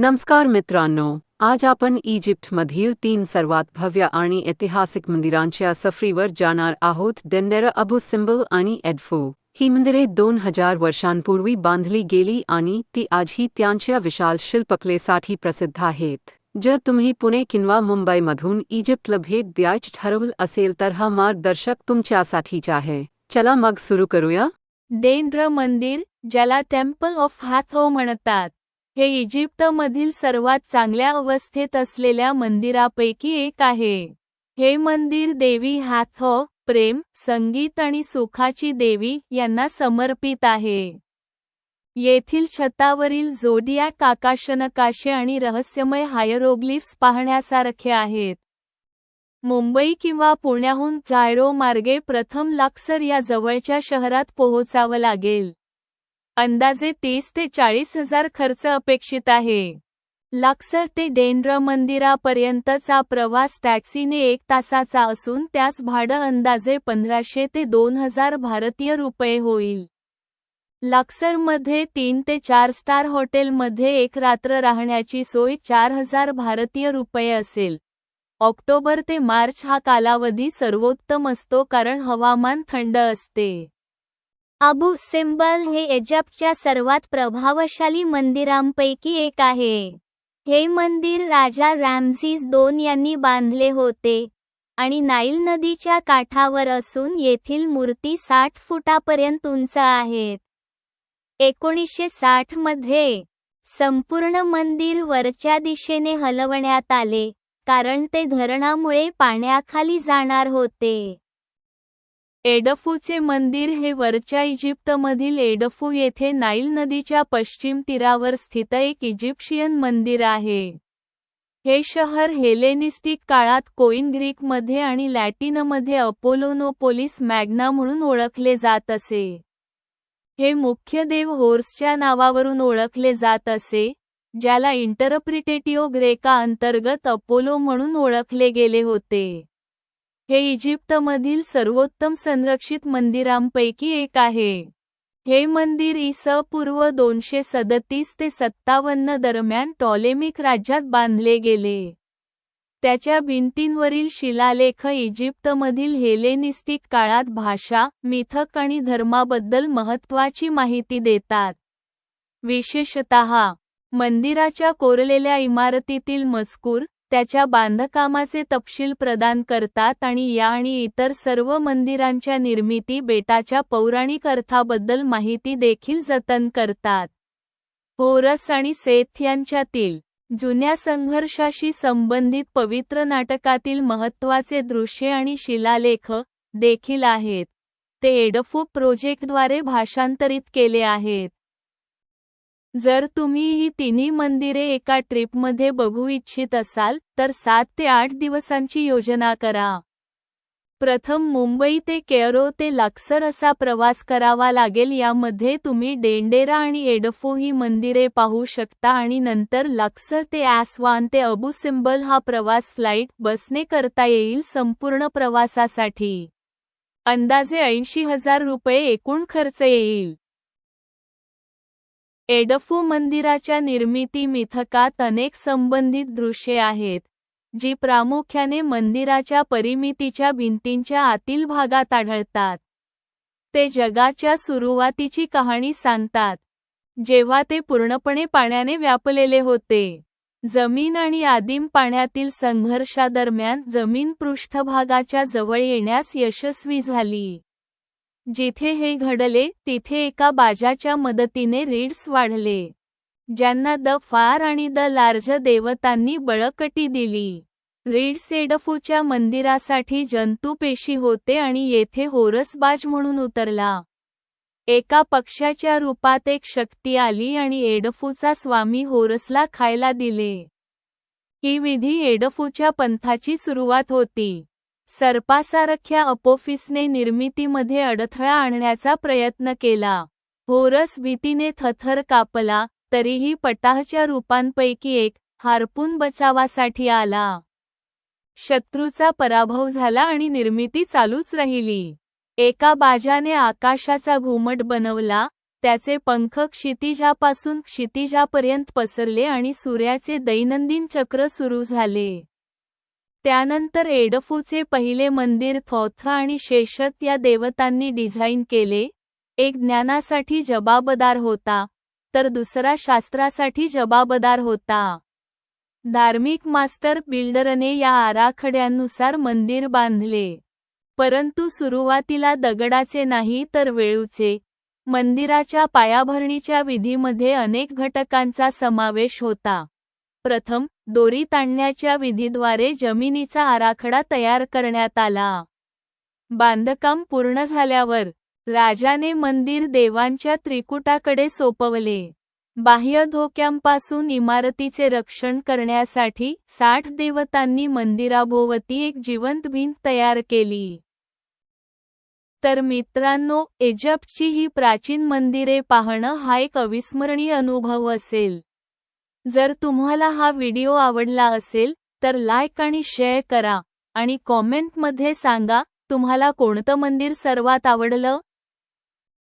नमस्कार मित्रांनो, आज आपण इजिप्तमधील तीन सर्वात भव्य आणि ऐतिहासिक मंदिरांच्या सफरीवर जाणार आहोत डेंडेरा अबू सिम्बल आणि एडफू. ही मंदिरे दोन हज़ार वर्षांपूर्वी बांधली गेली आणि ती आजही त्यांच्या विशाल शिल्पकलेसाठी प्रसिद्ध आहेत. जर तुम्ही पुणे किंवा मुंबईमधून इजिप्तला भेट द्यायची ठरवलं असेल तर हा मार्गदर्शक तुमच्यासाठीच आहे. चला मग सुरू करूया. डेंड्र मंदिर, ज्याला टेंपल ऑफ़ हॅथो म्हणतात. हे इजिप्तमधील सर्वात चांगल्या अवस्थेत असलेल्या मंदिरापैकी एक आहे. हे मंदिर देवी हॅथो प्रेम संगीत आणि सुखाची देवी यांना समर्पित आहे. येथील छतावरील जोडिया काकाशनकाशे आणि रहस्यमय हायरोग्लिफ्स पाहण्यासारखे आहेत. मुंबई किंवा पुण्याहून कायरो मार्गे प्रथम लाक्सर या जवळच्या शहरात पोहोचावं लागेल. अंदाजे तीस ते चाळीस हजार खर्च अपेक्षित आहे. लाक्सर ते डेंड्र मंदिरापर्यंतचा प्रवास टॅक्सीने एक तासाचा असून त्यास भाडं अंदाजे पंधराशे ते दोन हजार भारतीय रुपये होईल. लाक्सरमध्ये तीन ते चार स्टार हॉटेलमध्ये एक रात्र राहण्याची सोय चार हजार भारतीय रुपये असेल. ऑक्टोबर ते मार्च हा कालावधी सर्वोत्तम असतो कारण हवामान थंड असते. अबू सिम्बल हे इजिप्तच्या सर्वात प्रभावशाली मंदिरांपैकी एक आहे. हे मंदिर राजा रॅम्झीस दोन यांनी बांधले होते आणि नाईल नदीच्या काठावर असून येथील मूर्ती साठ फुटापर्यंत उंच आहेत. एकोणीसशे साठमध्ये संपूर्ण मंदिर वरच्या दिशेने हलवण्यात आले कारण ते धरणामुळे पाण्याखाली जाणार होते. एडफूचे मंदिर हे वरच्या इजिप्तमधील एडफू येथे नाईल नदीच्या पश्चिम तीरावर स्थित एक इजिप्शियन मंदिर आहे. हे शहर हेलेनिस्टिक काळात कोइन ग्रीकमध्ये आणि लॅटिनमध्ये अपोलोनोपोलिस मॅग्ना म्हणून ओळखले जात असे. हे मुख्य देव होर्सच्या नावावरून ओळखले जात असे ज्याला इंटरप्रिटेटिओ ग्रेका अंतर्गत अपोलो म्हणून ओळखले गेले होते. हे इजिप्तमधील सर्वोत्तम संरक्षित मंदिरांपैकी एक आहे. हे मंदिर इस पूर्व दोनशे सदतीस ते सत्तावन्न दरम्यान टॉलेमिक राज्यात बांधले गेले. त्याच्या भिंतींवरील शिलालेख इजिप्तमधील हेलेनिस्टिक काळात भाषा मिथक आणि धर्माबद्दल महत्त्वाची माहिती देतात. विशेषतः मंदिराच्या कोरलेल्या इमारतीतील मजकूर त्याच्या बांधकामाचे तपशील प्रदान करतात आणि या आणि इतर सर्व मंदिरांच्या निर्मिती बेटाच्या पौराणिक अर्थाबद्दल माहिती देखील जतन करतात. होरस आणि सेथ यांच्यातील जुन्या संघर्षाशी संबंधित पवित्र नाटकातील महत्त्वाचे दृश्ये आणि शिलालेख देखील आहेत. ते एडफू प्रोजेक्टद्वारे भाषांतरित केले आहेत. जर तुम्ही ही तिन्ही मंदिरे एका ट्रिपमध्ये बघू इच्छित असाल तर सात ते आठ दिवसांची योजना करा. प्रथम मुंबई ते केरो ते लाक्सर असा प्रवास करावा लागेल यामध्ये तुम्ही डेंडेरा आणि एडफो ही मंदिरे पाहू शकता आणि नंतर लाक्सर ते ॲसवान ते अबू सिम्बल हा प्रवास फ्लाईट बसने करता येईल संपूर्ण प्रवासासाठी. अंदाजे ऐंशी हजार रुपये एकूण खर्च येईल. एडफू मंदिराच्या निर्मिती मिथकात अनेक संबंधित दृश्ये आहेत जी प्रामुख्याने मंदिराच्या परिमितीच्या भिंतींच्या आतील भागात आढळतात. ते जगाच्या सुरुवातीची कहाणी सांगतात जेव्हा ते पूर्णपणे पाण्याने व्यापलेले होते. जमीन आणि आदिम पाण्यातील संघर्षादरम्यान जमीन पृष्ठभागाच्या जवळ येण्यास यशस्वी झाली. जिथे हे घडले तिथे एका बाजाच्या मदतीने रीड्स वाढले ज्यांना द फार आणि द लार्ज देवतांनी बळकटी दिली. रीड्स एडफूच्या मंदिरासाठी जंतुपेशी होते आणि येथे होरसबाज म्हणून उतरला. एका पक्षाच्या रूपात एक शक्ती आली आणि एडफूचा स्वामी होरसला खायला दिले. ही विधी एडफूच्या पंथाची सुरुवात होती. सर्पासारख्या अपोफिसने निर्मितीमध्ये अडथळा आणण्याचा प्रयत्न केला. होरस भीतीने थथर कापला तरीही पटाहच्या रूपांपैकी एक हारपून बचावासाठी आला. शत्रूचा पराभव झाला आणि निर्मिती चालूच राहिली. एका बाजाने आकाशाचा घुमट बनवला त्याचे पंख क्षितिजापासून क्षितिजापर्यंत पसरले आणि सूर्याचे दैनंदिन चक्र सुरू झाले. त्यानंतर एडफूचे पहिले मंदिर थॉथ आणि शेषत या देवतांनी डिझाईन केले. एक ज्ञानासाठी जबाबदार होता तर दुसरा शास्त्रासाठी जबाबदार होता. धार्मिक मास्टर बिल्डरने या आराखड्यांनुसार मंदिर बांधले. परंतु सुरुवातीला दगडाचे नाही तर वेळूचे. मंदिराच्या पायाभरणीच्या विधीमध्ये अनेक घटकांचा समावेश होता. प्रथम दोरी ताणण्याच्या विधीद्वारे जमिनीचा आराखडा तयार करण्यात आला. बांधकाम पूर्ण झाल्यावर राजाने मंदिर देवांच्या त्रिकुटाकडे सोपवले. बाह्य धोक्यांपासून इमारतीचे रक्षण करण्यासाठी साठ देवतांनी मंदिराभोवती एक जिवंत भिंत तयार केली. तर मित्रांनो इजिप्तची ही प्राचीन मंदिरे पाहणं हा एक अविस्मरणीय अनुभव असेल. जर तुम्हाला हा व्हिडिओ आवडला असेल तर लाईक आणि शेअर करा. आणि कॉमेंटमध्ये सांगा तुम्हाला कोणतं मंदिर सर्वात आवडलं?